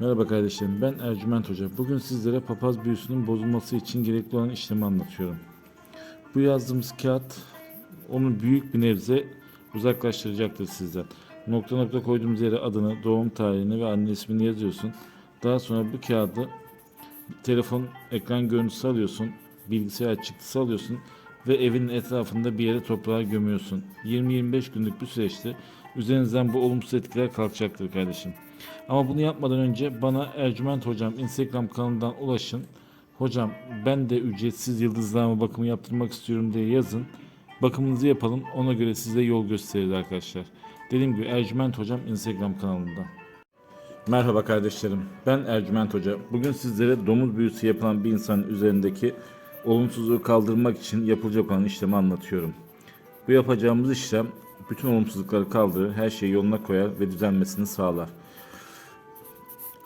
Merhaba kardeşlerim, ben Ercüment Hoca. Bugün sizlere papaz büyüsünün bozulması için gerekli olan işlemi anlatıyorum. Bu yazdığımız kağıt onu büyük bir nebze uzaklaştıracaktır sizden. Nokta nokta koyduğumuz yere adını, doğum tarihini ve anne ismini yazıyorsun. Daha sonra bu kağıdı telefon ekran görüntüsü alıyorsun, bilgisayar çıktısı alıyorsun ve evin etrafında bir yere toprağa gömüyorsun. 20-25 günlük bir süreçte üzerinizden bu olumsuz etkiler kalkacaktır kardeşim. Ama bunu yapmadan önce bana Ercüment Hocam Instagram kanalından ulaşın. Hocam ben de ücretsiz yıldızlama bakımı yaptırmak istiyorum diye yazın. Bakımınızı yapalım. Ona göre size yol gösteririz arkadaşlar. Dediğim gibi Ercüment Hocam Instagram kanalında. Merhaba kardeşlerim. Ben Ercüment Hoca. Bugün sizlere domuz büyüsü yapılan bir insanın üzerindeki olumsuzluğu kaldırmak için yapılacak olan işlemi anlatıyorum. Bu yapacağımız işlem bütün olumsuzlukları kaldırır, her şeyi yoluna koyar ve düzelmesini sağlar.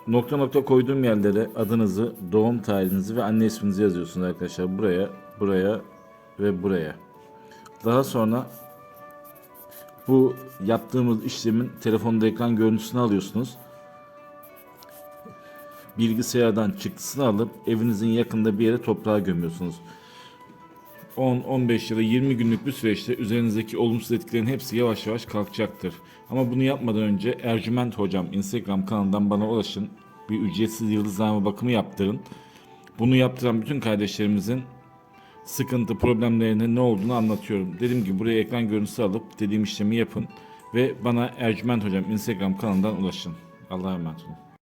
Nokta nokta koyduğum yerlere adınızı, doğum tarihinizi ve anne isminizi yazıyorsunuz arkadaşlar. Buraya, buraya ve buraya. Daha sonra bu yaptığımız işlemin telefonda ekran görüntüsünü alıyorsunuz. Bilgisayardan çıktısını alıp evinizin yakında bir yere toprağa gömüyorsunuz. 10, 15 ya da 20 günlük bir süreçte üzerinizdeki olumsuz etkilerin hepsi yavaş yavaş kalkacaktır. Ama bunu yapmadan önce Ercüment Hocam Instagram kanalından bana ulaşın. Bir ücretsiz yıldızlama bakımı yaptırın. Bunu yaptıran bütün kardeşlerimizin sıkıntı, problemlerinin ne olduğunu anlatıyorum. Dediğim gibi buraya ekran görüntüsü alıp dediğim işlemi yapın. Ve bana Ercüment Hocam Instagram kanalından ulaşın. Allah'a emanet olun.